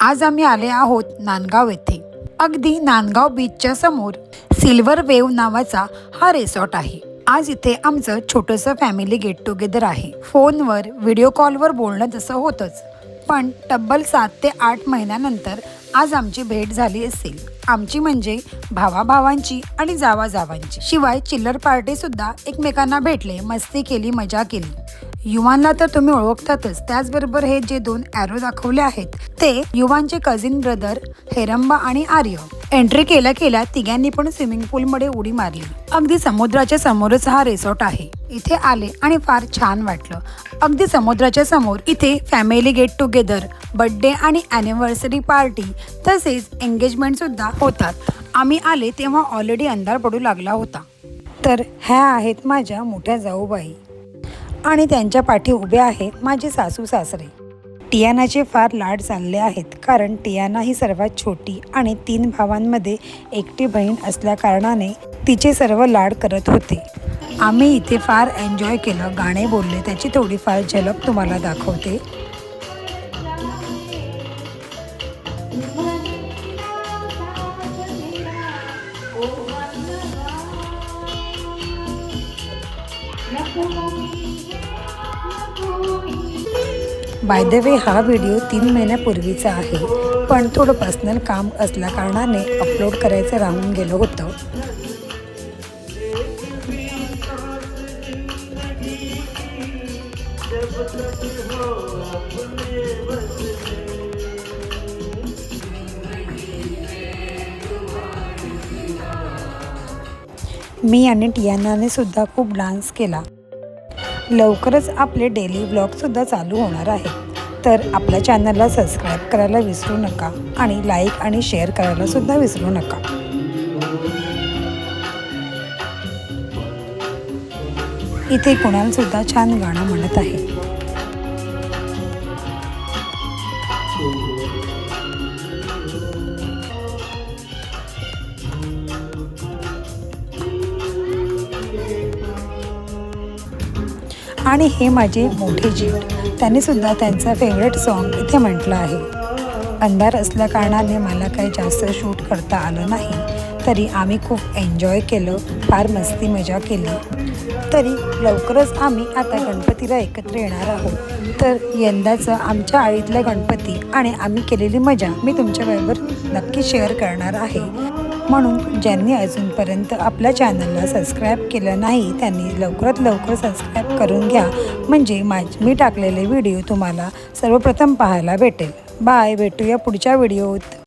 आज आम्ही आले आहोत नांदगाव येथे. अगदी नांदगाव बीचच्या समोर सिल्वर वेव नावाचा हा रिसॉर्ट आहे. आज इथे आमचं छोटंसं फॅमिली गेट टुगेदर आहे. फोनवर व्हिडिओ कॉलवर बोलणं तसं होतंच. पण तब्बल सात ते आठ महिन्यानंतर आज आमची भेट झाली असेल. आमची म्हणजे भावाभावांची आणि जावाजावांची. शिवाय चिल्लर पार्टी सुद्धा एकमेकांना भेटले मस्ती केली मजा केली. युवांना तर तुम्ही ओळखतातच. त्याचबरोबर हे जे दोन ॲरो दाखवले आहेत ते युवांचे कझिन ब्रदर हेरंबा आणि आर्य. एंट्री केल्या केल्या तिघांनी पण स्विमिंग पूलमध्ये उडी मारली. अगदी समुद्राच्या समोरच हा रिसॉर्ट आहे. इथे आले आणि फार छान वाटलं. अगदी समुद्राच्या समोर इथे फॅमिली गेट टुगेदर बर्थडे आणि ॲनिव्हर्सरी पार्टी तसेच एंगेजमेंट सुद्धा होतात. आम्ही आले तेव्हा ऑलरेडी अंधार पडू लागला होता. तर ह्या आहेत माझ्या मोठ्या जाऊबाई. आणि त्यांच्या पाठी उभे आहे माझे सासू सासरे. टियानाचे फार लाड चालले आहेत कारण टियाना ही सर्वात छोटी आणि तीन भावांमध्ये एकटी बहीण असल्याकारणाने तिचे सर्व लाड करत होते. आम्ही इथे फार एन्जॉय केलं गाणे बोलले त्याची थोडीफार झलक तुम्हाला दाखवते. बाय द वे हा व्हिडिओ तीन महिन्यापूर्वीचा आहे. पण थोडं पर्सनल काम असल्या कारणाने अपलोड करायचं राहून गेलं होतं. मी आणि टियानाने सुद्धा खूप डान्स केला. लवकरच आपले डेली ब्लॉगसुद्धा चालू होणार आहे तर आपल्या चॅनलला सबस्क्राईब करायला विसरू नका आणि लाईक आणि शेअर करायलासुद्धा विसरू नका. इथे कुणालसुद्धा छान गाणं म्हणत आहे. आणि हे माझे मोठे जेठ त्यांनी सुद्धा त्यांचा फेवरेट सॉन्ग इथे म्हटलं आहे. अंधार असल्या कारणाने मला काही जास्त शूट करता आलं नाही. तरी आम्ही खूप एन्जॉय केलं फार मस्ती मजा केली. तरी लवकरच आम्ही आता गणपतीला एकत्र येणार आहोत. तर यंदाचं आमच्या आळीतलं गणपती आणि आम्ही केलेली मजा मी तुमच्याबरोबर नक्की शेअर करणार आहे. म्हणून ज्यांनी अजूनपर्यंत आपल्या चॅनलला सबस्क्राईब केलं नाही त्यांनी लवकरात लवकर सबस्क्राईब करून घ्या. म्हणजे माझ मी टाकलेले व्हिडिओ तुम्हाला सर्वप्रथम पाहायला भेटेल. बाय भेटूया पुढच्या व्हिडिओत